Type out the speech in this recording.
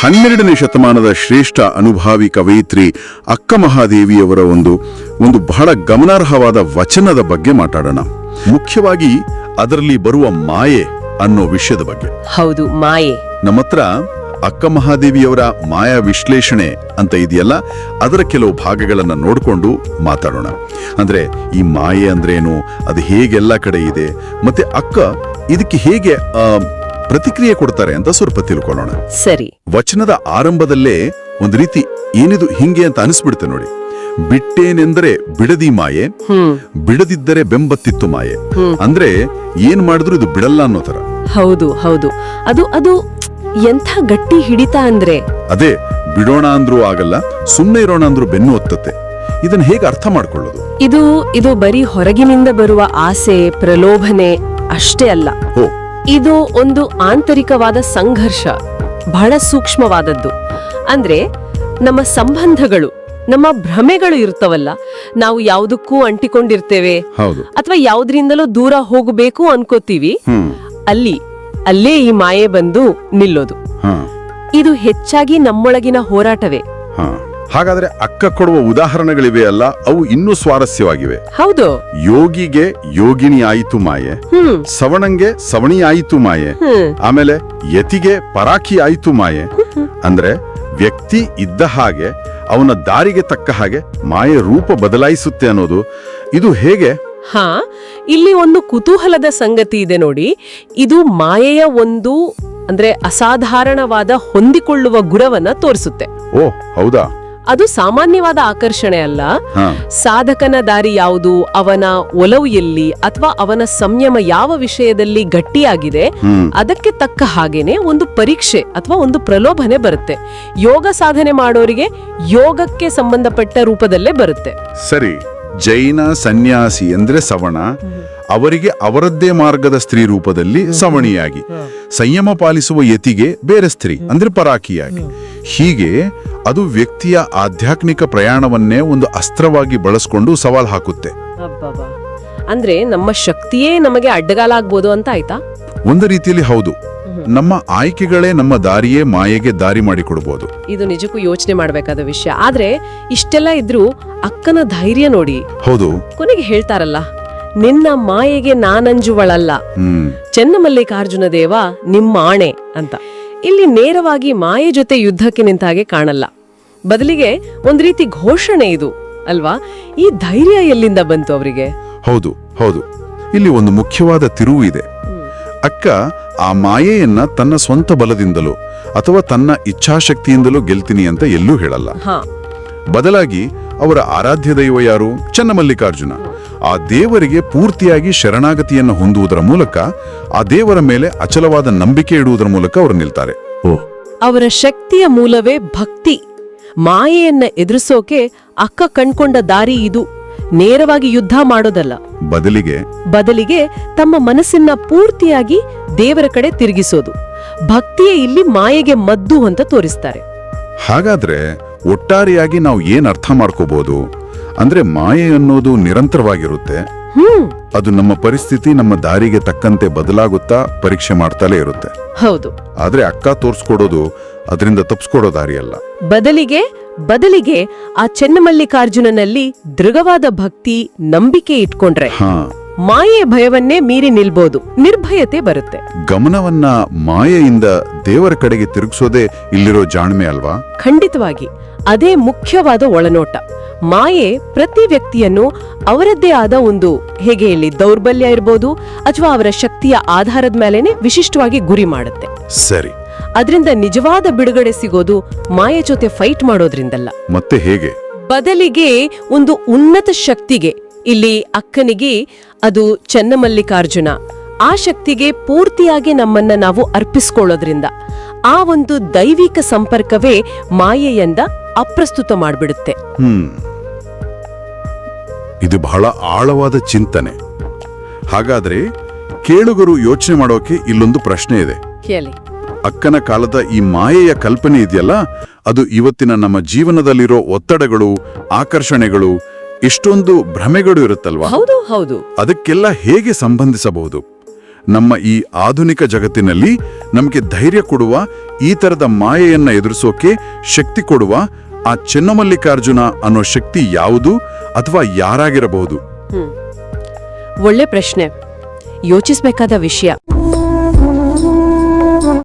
ಹನ್ನೆರಡನೇ ಶತಮಾನದ ಶ್ರೇಷ್ಠ ಅನುಭಾವಿ ಕವಯಿತ್ರಿ ಅಕ್ಕ ಮಹಾದೇವಿಯವರ ಒಂದು ಒಂದು ಬಹಳ ಗಮನಾರ್ಹವಾದ ವಚನದ ಬಗ್ಗೆ ಮಾತಾಡೋಣ. ಮುಖ್ಯವಾಗಿ ಅದರಲ್ಲಿ ಬರುವ ಮಾಯೆ ಅನ್ನೋ ವಿಷಯದ ಬಗ್ಗೆ. ಹೌದು ಮಾಯೆ. ನಮ್ಮ ಹತ್ರ ಅಕ್ಕ ಮಹಾದೇವಿಯವರ ಮಾಯಾ ವಿಶ್ಲೇಷಣೆ ಅಂತ ಇದೆಯಲ್ಲ ಅದರ ಕೆಲವು ಭಾಗಗಳನ್ನು ನೋಡಿಕೊಂಡು ಮಾತಾಡೋಣ. ಅಂದ್ರೆ ಈ ಮಾಯೆ ಅಂದ್ರೇನು ಅದು ಹೇಗೆಲ್ಲ ಕಡೆ ಇದೆ ಮತ್ತೆ ಅಕ್ಕ ಇದಕ್ಕೆ ಹೇಗೆ ಪ್ರತಿಕ್ರಿಯೆ ಕೊಡ್ತಾರೆ ಅಂತ ಸ್ವಲ್ಪ ತಿಳ್ಕೊಳ್ಳೋಣ. ಸರಿ. ವಚನದ ಆರಂಭದಲ್ಲೇ ಒಂದು ರೀತಿ ಏನಿದು ಹಿಂಗೆ ಅಂತ ಅನಿಸ್ಬಿಡುತ್ತೆ ನೋಡಿ. ಬಿಟ್ಟೇನೆಂದರೆ ಬಿಡದಿ ಮಾಯೆ ಬಿಡದಿದ್ದರೆ ಬೆಂಬತ್ತಿತ್ತು ಮಾಯೆ. ಅಂದ್ರೆ ಏನ್ ಮಾಡಿದ್ರು ಇದು ಬಿಡಲ್ಲ ಅನ್ನೋ ತರ ಹೌದು ಹೌದು. ಅದು ಅದು ಎಂಥ ಗಟ್ಟಿ ಹಿಡಿತ ಅಂದ್ರೆ? ಅದೇ ಬಿಡೋಣ ಅಂದ್ರೂ ಆಗಲ್ಲ ಸುಮ್ಮನೆ ಇರೋಣ ಅಂದ್ರೂ ಬೆನ್ನು ಒತ್ತತ್ತೆ. ಇದನ್ನ ಹೇಗೆ ಅರ್ಥ ಮಾಡ್ಕೊಳ್ಳೋದು? ಇದು ಇದು ಬರೀ ಹೊರಗಿನಿಂದ ಬರುವ ಆಸೆ ಪ್ರಲೋಭನೆ ಅಷ್ಟೇ ಅಲ್ಲ. ಹೋ ಇದು ಒಂದು ಆಂತರಿಕವಾದ ಸಂಘರ್ಷ ಬಹಳ ಸೂಕ್ಷ್ಮವಾದದ್ದು. ಅಂದ್ರೆ ನಮ್ಮ ಸಂಬಂಧಗಳು ನಮ್ಮ ಭ್ರಮೆಗಳು ಇರ್ತವಲ್ಲ ನಾವು ಯಾವುದಕ್ಕೂ ಅಂಟಿಕೊಂಡಿರ್ತೇವೆ. ಅಥವಾ ಯಾವ್ದ್ರಿಂದಲೂ ದೂರ ಹೋಗಬೇಕು ಅನ್ಕೋತೀವಿ. ಅಲ್ಲಿ ಅಲ್ಲೇ ಈ ಮಾಯೆ ಬಂದು ನಿಲ್ಲೋದು. ಇದು ಹೆಚ್ಚಾಗಿ ನಮ್ಮೊಳಗಿನ ಹೋರಾಟವೇ. ಹಾಗಾದ್ರೆ ಅಕ್ಕ ಕೊಡುವ ಉದಾಹರಣೆಗಳಿವೆ ಅಲ್ಲ ಅವು ಇನ್ನೂ ಸ್ವಾರಸ್ಯವಾಗಿವೆ. ಹೌದು. ಯೋಗಿಗೆ ಯೋಗಿನಿ ಆಯಿತು ಮಾಯೆ ಸವಣಂಗೆ ಸವಣಿ ಆಯಿತು ಮಾಯೆ ಆಮೇಲೆ ಯತಿಗೆ ಪರಾಕಿ ಆಯಿತು ಮಾಯೆ. ಅಂದ್ರೆ ವ್ಯಕ್ತಿ ಇದ್ದ ಹಾಗೆ ಅವನ ದಾರಿಗೆ ತಕ್ಕ ಹಾಗೆ ಮಾಯೆ ರೂಪ ಬದಲಾಯಿಸುತ್ತೆ ಅನ್ನೋದು. ಇದು ಹೇಗೆ? ಹಾ ಇಲ್ಲಿ ಒಂದು ಕುತೂಹಲದ ಸಂಗತಿ ಇದೆ ನೋಡಿ. ಇದು ಮಾಯೆಯ ಒಂದು ಅಂದ್ರೆ ಅಸಾಧಾರಣವಾದ ಹೊಂದಿಕೊಳ್ಳುವ ಗುಣವನ್ನ ತೋರಿಸುತ್ತೆ. ಓ ಹೌದಾ? ಅದು ಸಾಮಾನ್ಯವಾದ ಆಕರ್ಷಣೆ ಅಲ್ಲ. ಸಾಧಕನ ದಾರಿ ಯಾವುದು? ಅವನ ಒಲವು ಎಲ್ಲಿ? ಅಥವಾ ಅವನ ಸಂಯಮ ಯಾವ ವಿಷಯದಲ್ಲಿ ಗಟ್ಟಿಯಾಗಿದೆ? ಅದಕ್ಕೆ ತಕ್ಕ ಹಾಗೇನೆ ಒಂದು ಪರೀಕ್ಷೆ ಅಥವಾ ಒಂದು ಪ್ರಲೋಭನೆ ಬರುತ್ತೆ. ಯೋಗ ಸಾಧನೆ ಮಾಡೋರಿಗೆ ಯೋಗಕ್ಕೆ ಸಂಬಂಧಪಟ್ಟ ರೂಪದಲ್ಲೇ ಬರುತ್ತೆ. ಸರಿ. ಜೈನ ಸನ್ಯಾಸಿ ಅಂದ್ರೆ ಸವಣ. ಅವರಿಗೆ ಅವರದ್ದೇ ಮಾರ್ಗದ ಸ್ತ್ರೀ ರೂಪದಲ್ಲಿ ಸವಣಿಯಾಗಿ. ಸಂಯಮ ಪಾಲಿಸುವ ಯತಿಗೆ ಬೇರೆ ಸ್ತ್ರೀ ಅಂದ್ರೆ ಪರಾಕಿಯಾಗಿ. ಹೀಗೆ ಅದು ವ್ಯಕ್ತಿಯ ಆಧ್ಯಾತ್ಮಿಕ ಪ್ರಯಾಣವನ್ನೇ ಒಂದು ಅಸ್ತ್ರವಾಗಿ ಬಳಸ್ಕೊಂಡು ಸವಾಲ್ ಹಾಕುತ್ತೆ. ಅಂದ್ರೆ ನಮ್ಮ ಶಕ್ತಿಯೇ ನಮಗೆ ಅಡ್ಡಗಾಲ ಆಗ್ಬೋದು ಅಂತ ಆಯ್ತಾ? ಒಂದು ರೀತಿಯಲ್ಲಿ ಹೌದು. ನಮ್ಮ ಆಯ್ಕೆಗಳೇ ನಮ್ಮ ದಾರಿಯೇ ಮಾಯೆಗೆ ದಾರಿ ಮಾಡಿಕೊಡ್ಬೋದು. ಇದು ನಿಜಕ್ಕೂ ಯೋಚನೆ ಮಾಡಬೇಕಾದ ವಿಷಯ. ಆದ್ರೆ ಇಷ್ಟೆಲ್ಲ ಇದ್ರೂ ಅಕ್ಕನ ಧೈರ್ಯ ನೋಡಿ. ಹೌದು. ಕೊನೆಗೆ ಹೇಳ್ತಾರಲ್ಲ ನಿನ್ನ ಮಾಯೆಗೆ ನಾನಂಜುವಳಲ್ಲ. ಹ್ಮ್. ಚೆನ್ನಮಲ್ಲಿಕಾರ್ಜುನ ದೇವ ನಿಮ್ಮ ಆಣೆ ಅಂತ. ಇಲ್ಲಿ ನೇರವಾಗಿ ಮಾಯೆ ಜೊತೆ ಯುದ್ಧಕ್ಕೆ ನಿಂತ ಹಾಗೆ ಕಾಣಲ್ಲ. ಬದಲಿಗೆ ಒಂದ್ ರೀತಿ ಘೋಷಣೆ ಇದು ಅಲ್ವಾ? ಈ ಧೈರ್ಯ ಎಲ್ಲಿಂದ ಬಂತು ಅವರಿಗೆ? ಹೌದು ಹೌದು. ಇಲ್ಲಿ ಒಂದು ಮುಖ್ಯವಾದ ತಿರುವು ಇದೆ. ಅಕ್ಕ ಆ ಮಾಯೆಯನ್ನ ತನ್ನ ಸ್ವಂತ ಬಲದಿಂದಲೋ ಅಥವಾ ತನ್ನ ಇಚ್ಛಾಶಕ್ತಿಯಿಂದಲೂ ಗೆಲ್ತೀನಿ ಅಂತ ಎಲ್ಲೂ ಹೇಳಲ್ಲ. ಹಾ. ಬದಲಾಗಿ ಅವರ ಆರಾಧ್ಯ ದೈವ ಯಾರು? ಚನ್ನಮಲ್ಲಿಕಾರ್ಜುನ. ಆ ದೇವರಿಗೆ ಪೂರ್ತಿಯಾಗಿ ಶರಣಾಗತಿಯನ್ನು ಹೊಂದುವುದರ ಮೂಲಕ ಆ ದೇವರ ಮೇಲೆ ಅಚಲವಾದ ನಂಬಿಕೆ ಇಡುವುದರ ಮೂಲಕ ಅವರು ನಿಲ್ತಾರೆ. ಅವರ ಶಕ್ತಿಯ ಮೂಲವೇ ಭಕ್ತಿ. ಮಾಯೆಯನ್ನ ಎದುರಿಸೋಕೆ ಅಕ್ಕ ಕಣ್ಕೊಂಡ ದಾರಿ ಇದು. ನೇರವಾಗಿ ಯುದ್ಧ ಮಾಡೋದಲ್ಲ. ಬದಲಿಗೆ ಬದಲಿಗೆ ತಮ್ಮ ಮನಸ್ಸನ್ನ ಪೂರ್ತಿಯಾಗಿ ದೇವರ ಕಡೆ ತಿರುಗಿಸೋದು. ಭಕ್ತಿಯೇ ಇಲ್ಲಿ ಮಾಯೆಗೆ ಮದ್ದು ಅಂತ ತೋರಿಸ್ತಾರೆ. ಹಾಗಾದ್ರೆ ಒಟ್ಟಾರೆಯಾಗಿ ನಾವು ಏನ್ ಅರ್ಥ ಮಾಡ್ಕೋಬಹುದು ಅಂದ್ರೆ ಮಾಯೆ ಅನ್ನೋದು ನಿರಂತರವಾಗಿರುತ್ತೆ. ಅದು ನಮ್ಮ ಪರಿಸ್ಥಿತಿ ನಮ್ಮ ದಾರಿಗೆ ತಕ್ಕಂತೆ ಬದಲಾಗುತ್ತಾ ಪರೀಕ್ಷೆ ಮಾಡ್ತಲೇ ಇರುತ್ತೆ. ಹೌದು. ಆದ್ರೆ ಅಕ್ಕ ತೋರ್ಸ್ಕೊಡೋದು ಅದರಿಂದ ತಪ್ಪಿಸ್ಕೊಡೋ ದಾರಿ ಅಲ್ಲ. ಬದಲಿಗೆ ಬದಲಿಗೆ ಆ ಚೆನ್ನಮಲ್ಲಿಕಾರ್ಜುನನಲ್ಲಿ ದೃಢವಾದ ಭಕ್ತಿ ನಂಬಿಕೆ ಇಟ್ಕೊಂಡ್ರೆ ಹಾ. ಮಾಯೆ ಭಯವನ್ನೇ ಮೀರಿ ನಿಲ್ಬೋದು. ನಿರ್ಭಯತೆ ಬರುತ್ತೆ. ಗಮನವನ್ನ ಮಾಯೆಯಿಂದ ದೇವರ ಕಡೆಗೆ ತಿರುಗಿಸೋದೇ ಇಲ್ಲಿರೋ ಜಾಣ್ಮೆ ಅಲ್ವಾ? ಖಂಡಿತವಾಗಿ. ಅದೇ ಮುಖ್ಯವಾದ ಒಳನೋಟ. ಮಾಯೆ ಪ್ರತಿ ವ್ಯಕ್ತಿಯನ್ನು ಅವರದ್ದೇ ಆದ ಒಂದು ಹೇಗೆ ಹೇಳಿ ದೌರ್ಬಲ್ಯ ಇರ್ಬೋದು ಅಥವಾ ಅವರ ಶಕ್ತಿಯ ಆಧಾರದ ಮೇಲೆನೆ ವಿಶಿಷ್ಟವಾಗಿ ಗುರಿ ಮಾಡುತ್ತೆ. ಸರಿ. ಅದರಿಂದ ನಿಜವಾದ ಬಿಡುಗಡೆ ಸಿಗೋದು ಮಾಯೆ ಜೊತೆ ಫೈಟ್ ಮಾಡೋದ್ರಿಂದಲ್ಲ. ಮತ್ತೆ ಹೇಗೆ? ಬದಲಿಗೆ ಒಂದು ಉನ್ನತ ಶಕ್ತಿಗೆ ಇಲ್ಲಿ ಅಕ್ಕನಿಗೆ ಅದು ಚೆನ್ನಮಲ್ಲಿಕಾರ್ಜುನ ಆ ಶಕ್ತಿಗೆ ಪೂರ್ತಿಯಾಗಿ ನಮ್ಮನ್ನ ನಾವು ಅರ್ಪಿಸ್ಕೊಳ್ಳೋದ್ರಿಂದ ಆ ಒಂದು ದೈವಿಕ ಸಂಪರ್ಕವೇ ಮಾಯೆಯಿಂದ ಅಪ್ರಸ್ತುತ ಮಾಡಿಬಿಡುತ್ತೆ. ಇದು ಬಹಳ ಆಳವಾದ ಚಿಂತನೆ. ಹಾಗಾದ್ರೆ ಕೇಳುಗರು ಯೋಚನೆ ಮಾಡೋಕೆ ಇಲ್ಲೊಂದು ಪ್ರಶ್ನೆ ಇದೆ. ಅಕ್ಕನ ಕಾಲದ ಈ ಮಾಯೆಯ ಕಲ್ಪನೆ ಇದೆಯಲ್ಲ? ಅದು ಇವತ್ತಿನ ನಮ್ಮ ಜೀವನದಲ್ಲಿರೋ ಒತ್ತಡಗಳು ಆಕರ್ಷಣೆಗಳು ಇಷ್ಟೊಂದು ಭ್ರಮೆಗಳು ಇರುತ್ತಲ್ವಾ? ಹೌದು ಹೌದು. ಅದಕ್ಕೆಲ್ಲ ಹೇಗೆ ಸಂಬಂಧಿಸಬಹುದು? ನಮ್ಮ ಈ ಆಧುನಿಕ ಜಗತ್ತಿನಲ್ಲಿ ನಮಗೆ ಧೈರ್ಯ ಕೊಡುವ ಈ ತರದ ಮಾಯೆಯನ್ನ ಎದುರಿಸೋಕೆ ಶಕ್ತಿ ಕೊಡುವ ಆ ಚೆನ್ನಮಲ್ಲಿಕಾರ್ಜುನ ಅನ್ನೋ ಶಕ್ತಿ ಯಾವುದು ಅಥವಾ ಯಾರಾಗಿರಬಹುದು? ಒಳ್ಳೆ ಪ್ರಶ್ನೆ. ಯೋಚಿಸಬೇಕಾದ ವಿಷಯ.